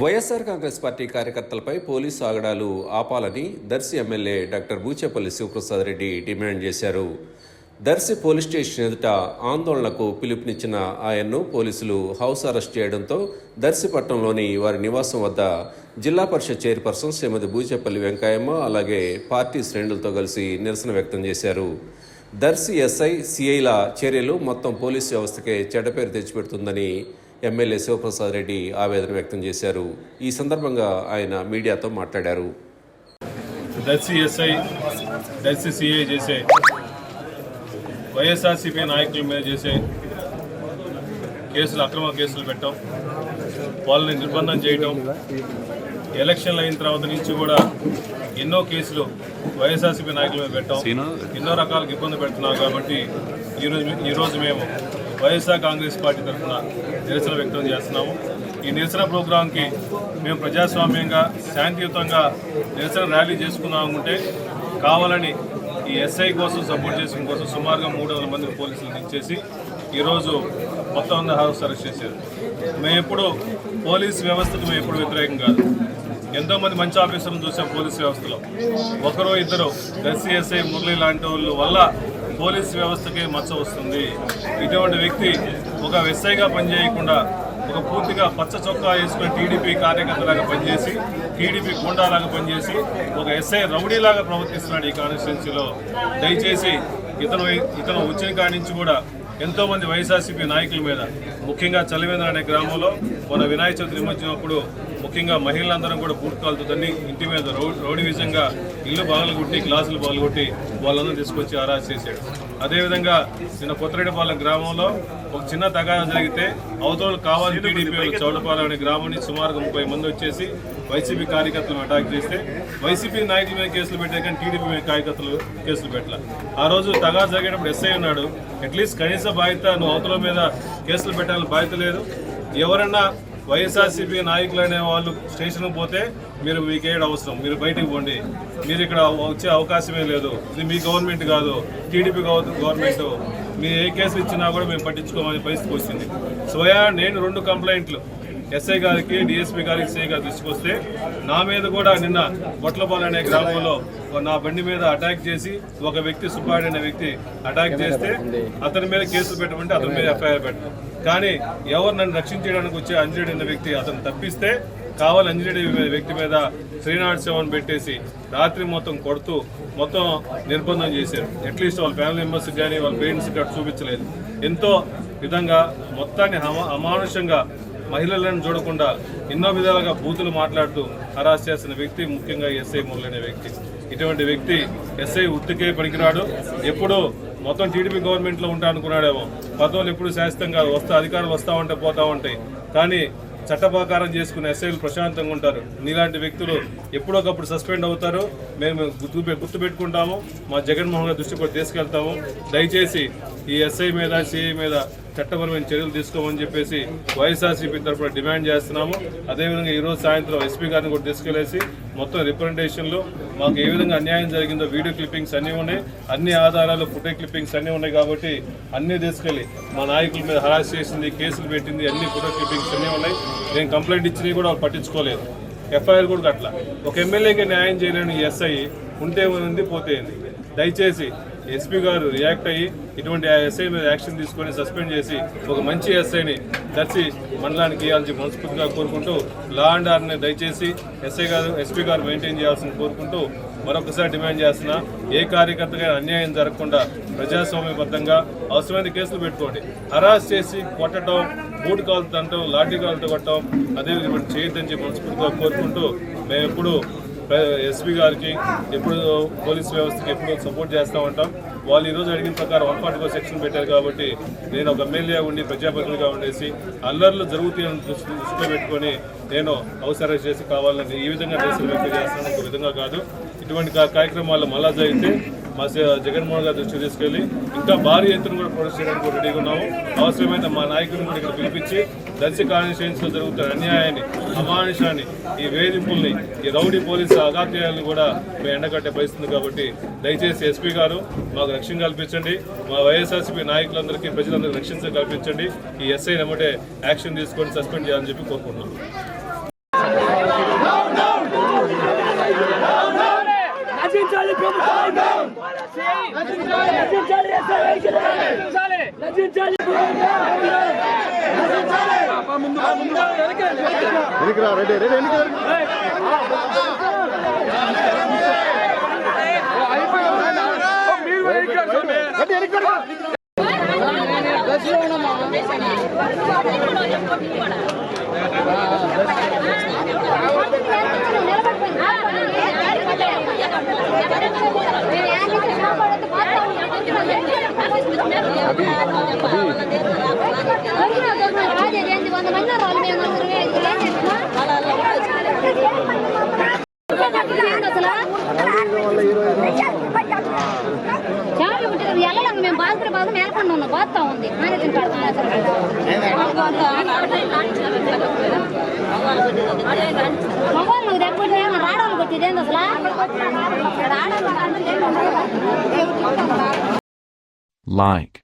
YSR Congress party కార్యకర్తలపై police ఆగడాలు ఆపాలని Darsi MLA doctor Boochepalli Sivaprasad Reddy demand చేశారు. Darsi police station ఎదుట ఆందోళనకు పిలుపునిచ్చిన ఆయన్ను పోలీసులు హౌస్ అరెస్ట్ చేయడంతో దర్శి పట్టణంలోని వారి నివాసం వద్ద జిల్లా పరిషత్ చైర్పర్సన్ శ్రీమతి బూచేపల్లి వెంకయ్యమ్మ అలాగే పార్టీ శ్రేణులతో కలిసి నిరసన వ్యక్తం చేశారు. దర్శి ఎస్ఐ సిఐల చర్యలు మొత్తం పోలీస్ వ్యవస్థకే చెడ్డపేరు తెచ్చిపెడుతుందని ఎమ్మెల్యే శివప్రసాద్ రెడ్డి ఆవేదన వ్యక్తం చేశారు. ఈ సందర్భంగా ఆయన మీడియాతో మాట్లాడారు. చేసే వైఎస్ఆర్సీపీ నాయకుల మీద చేసే కేసులు అక్రమ కేసులు పెట్టడం వాళ్ళని నిర్బంధం చేయడం ఎలక్షన్లు అయిన తర్వాత నుంచి కూడా ఎన్నో కేసులు వైఎస్ఆర్సీపీ నాయకుల మీద పెట్టడం ఎన్నో రకాలకు ఇబ్బంది పెడుతున్నారు కాబట్టి ఈరోజు ఈరోజు మేము వైఎస్ఆర్ కాంగ్రెస్ పార్టీ తరఫున నిరసన వ్యక్తం చేస్తున్నాము. ఈ నిరసన ప్రోగ్రాంకి మేము ప్రజాస్వామ్యంగా శాంతియుతంగా నిరసన ర్యాలీ చేసుకున్నామంటే కావాలని ఈ ఎస్ఐ కోసం సపోర్ట్ చేసిన కోసం సుమారుగా మూడు వందల మంది పోలీసులు ఇచ్చేసి ఈరోజు మొత్తం అందరూ హౌస్ అరెస్ట్ చేశారు. మేము ఎప్పుడు పోలీస్ వ్యవస్థకు మేము ఎప్పుడు వ్యతిరేకం కాదు. ఎంతోమంది మంచి ఆఫీసర్లు చూసాం పోలీస్ వ్యవస్థలో. ఒకరో ఇద్దరు ఎస్సీ ఎస్ఐ మురళి లాంటి వాళ్ళ వల్ల పోలీస్ వ్యవస్థకే మచ్చ వస్తుంది. ఇటువంటి వ్యక్తి ఒక ఎస్ఐగా పనిచేయకుండా ఒక పూర్తిగా పచ్చ చొక్కా వేసుకుని టీడీపీ కార్యకర్తలాగా పనిచేసి టీడీపీ గుండాలాగా పనిచేసి ఒక ఎస్ఐ రౌడీలాగా ప్రవర్తిస్తున్నాడు ఈ కాన్స్టిట్యున్సీలో. దయచేసి ఇతను ఇతను వచ్చిన కాడి నుంచి కూడా ఎంతోమంది వైఎస్ఆర్సీపీ నాయకుల మీద ముఖ్యంగా చలివేంద్ర అనే గ్రామంలో మన వినాయక చవితి నిమజ్జనప్పుడు ముఖ్యంగా మహిళలందరం కూడా పూర్తికాలతో తన్ని ఇంటి మీద రౌడీ విజయంగా ఇల్లు పగలగొట్టి గ్లాసులు పగలగొట్టి వాళ్ళందరూ తీసుకొచ్చి ఆరాధన చేశాడు. అదేవిధంగా చిన్న కొత్తరెడ్డిపాలెం గ్రామంలో ఒక చిన్న తగాదా జరిగితే అవతల కావాలి టీడీపీ చౌడపాలెం అనే గ్రామం నుంచి సుమారుగా ముప్పై మంది వచ్చేసి వైసీపీ కార్యకర్తలను అటాక్ చేస్తే వైసీపీ నాయకుల మీద కేసులు పెట్టారు కానీ టీడీపీ మీద కార్యకర్తలు కేసులు పెట్టాల. ఆ రోజు తగాదా జరిగేటప్పుడు ఎస్ఐ ఉన్నాడు. అట్లీస్ట్ కనీస బాధ్యత నువ్వు అవతల మీద కేసులు పెట్టాలని బాధ్యత లేదు. ఎవరన్నా వైఎస్ఆర్సీపీ నాయకులు అనే వాళ్ళు స్టేషన్కి పోతే మీరు మీకేడు అవసరం మీరు బయటికి పోండి. మీరు ఇక్కడ వచ్చే అవకాశమే లేదు. ఇది మీ గవర్నమెంట్ కాదు టీడీపీ గవర్నమెంట్. మీ ఏ కేసులు ఇచ్చినా కూడా మేము పట్టించుకోమని పరిస్థితి వచ్చింది. స్వయా నేను రెండు కంప్లైంట్లు. ఎస్ఐ గారికి డిఎస్పీ గారికి సిఐ గారికి తీసుకొస్తే నా మీద కూడా నిన్న బొట్లపాలెం అనే గ్రామంలో నా బండి మీద అటాక్ చేసి ఒక వ్యక్తి సుబ్బాయుడు అనే వ్యక్తి అటాక్ చేస్తే అతని మీద కేసులు పెట్టమంటే అతని మీద ఎఫ్ఐఆర్ పెట్టడం కానీ ఎవరు నన్ను రక్షించడానికి వచ్చే అంజనేయుడు అనే వ్యక్తి అతను తప్పిస్తే కావాలి అంజనేయుడు వ్యక్తి మీద శ్రీనాథ్ సెవెన్ పెట్టేసి రాత్రి మొత్తం కొడుతూ మొత్తం నిర్బంధం చేశారు. అట్లీస్ట్ వాళ్ళ ఫ్యామిలీ మెంబర్స్ కానీ వాళ్ళ పేరెంట్స్ అటు చూపించలేదు. ఎంతో విధంగా మొత్తాన్ని అమానుషంగా మహిళలను చూడకుండా ఎన్నో విధాలుగా బూతులు మాట్లాడుతూ హరాస్ చేసిన వ్యక్తి ముఖ్యంగా ఎస్ఐ మురళి వ్యక్తి. ఇటువంటి వ్యక్తి ఎస్ఐ ఉత్తికే పనికిరాడు. ఎప్పుడు మొత్తం టీడీపీ గవర్నమెంట్లో ఉంటా అనుకున్నాడేమో. పదవులు ఎప్పుడు శాశ్వతంగా వస్తా అధికారులు వస్తూ ఉంటే పోతా ఉంటాయి. కానీ చట్టప్రకారం చేసుకునే ఎస్ఐలు ప్రశాంతంగా ఉంటారు. నీలాంటి వ్యక్తులు ఎప్పుడొకప్పుడు సస్పెండ్ అవుతారు. మేము గుర్తు గుర్తు పెట్టుకుంటాము. మా జగన్మోహన్ గారి దృష్టి కూడా తీసుకెళ్తాము. దయచేసి ఈ ఎస్ఐ మీద సిఐ మీద చట్టపరమైన చర్యలు తీసుకోమని చెప్పేసి వైఎస్ఆర్సీపీ తరఫున డిమాండ్ చేస్తున్నాము. అదేవిధంగా ఈరోజు సాయంత్రం ఎస్పీ గారిని కూడా తీసుకెళ్ళేసి మొత్తం రిప్రజెంటేషన్లు మాకు ఏ విధంగా అన్యాయం జరిగిందో వీడియో క్లిప్పింగ్స్ అన్నీ ఉన్నాయి. అన్ని ఆధారాలు ఫోటో క్లిప్పింగ్స్ అన్నీ ఉన్నాయి కాబట్టి అన్నీ తీసుకెళ్ళి మా నాయకుల మీద హరాస్ చేసింది కేసులు పెట్టింది అన్ని ఫోటో క్లిప్పింగ్స్ అన్నీ ఉన్నాయి. నేను కంప్లైంట్ ఇచ్చినవి కూడా వాళ్ళు పట్టించుకోలేదు. ఎఫ్ఐఆర్ కూడా అట్లా ఒక ఎమ్మెల్యేకి న్యాయం చేయలేని ఎస్ఐ ఉంటే ఉంది పోతే దయచేసి ఎస్పీ గారు రియాక్ట్ అయ్యి ఇటువంటి ఎస్ఐ మీద యాక్షన్ తీసుకొని సస్పెండ్ చేసి ఒక మంచి ఎస్ఐని దర్శి మండలానికి ఇవ్వాల్సి మనస్ఫూర్తిగా కోరుకుంటూ లా అండ్ ఆర్డర్ని దయచేసి ఎస్ఐ గారు ఎస్పీ గారు మెయింటైన్ చేయాల్సింది కోరుకుంటూ మరొకసారి డిమాండ్ చేస్తున్నా ఏ కార్యకర్తగా అన్యాయం జరగకుండా ప్రజాస్వామ్యబద్ధంగా అవసరమైన కేసులు పెట్టుకోండి. హరాస్ చేసి కొట్టడం బూట్ కాలుతో అంటాం లాఠీ కాలుతో కొట్టడం అదే విధంగా చేయొద్దని చెప్పి మనస్ఫూర్తిగా కోరుకుంటూ మేము ఎప్పుడు ఎస్పీ గారికి ఎప్పుడు పోలీస్ వ్యవస్థకి ఎప్పుడు సపోర్ట్ చేస్తూ ఉంటాం. వాళ్ళు ఈరోజు అడిగిన ప్రకారం వన్ ఫార్టీ సెక్షన్ పెట్టారు కాబట్టి నేను ఒక ఎమ్మెల్యే ఉండి ప్రజాప్రతినిధిగా ఉండేసి అల్లర్లు జరుగుతాయని దృష్టి దృష్టిలో పెట్టుకొని నేను అవసరం చేసి కావాలని ఈ విధంగా నిరసన వ్యక్తం చేస్తాను ఒక విధంగా కాదు. ఇటువంటి కార్యక్రమాలు మళ్ళా జరిగితే మా స- జగన్మోహన్ గారి దృష్టికి తీసుకెళ్ళి ఇంకా భారీ ఎత్తున కూడా ప్రొడక్ట్ చేయడానికి రెడీగా ఉన్నాము. అవసరమైతే మా నాయకులను కూడా ఇక్కడ పిలిపించి దర్శి కాన్స్టిట్యూన్సీలో జరుగుతున్న అన్యాయాన్ని అమానుషాన్ని ఈ వేధింపుల్ని ఈ రౌడీ పోలీసు అఘాత్యాలను కూడా మేము ఎండగట్టే పరిస్థితుంది కాబట్టి దయచేసి ఎస్పీ గారు మాకు రక్షణ కల్పించండి. మా వైఎస్ఆర్సీపీ నాయకులందరికీ ప్రజలందరికీ రక్షణ కల్పించండి. ఈ ఎస్ఐ నెమ్మటే యాక్షన్ తీసుకొని సస్పెండ్ చేయాలని చెప్పి కోరుకుంటున్నాం. నశించాలి నశించాలి నశించాలి వెనక్కిరా రెడీ. రెడీ వెనక్కి వంద మంది వాళ్ళు మేము నలుగురు బాధ మేలకుండా ఉన్నాం ఉంది మేనేజర్ మగవాళ్ళు రాడాలు ఏంది అసలు Like,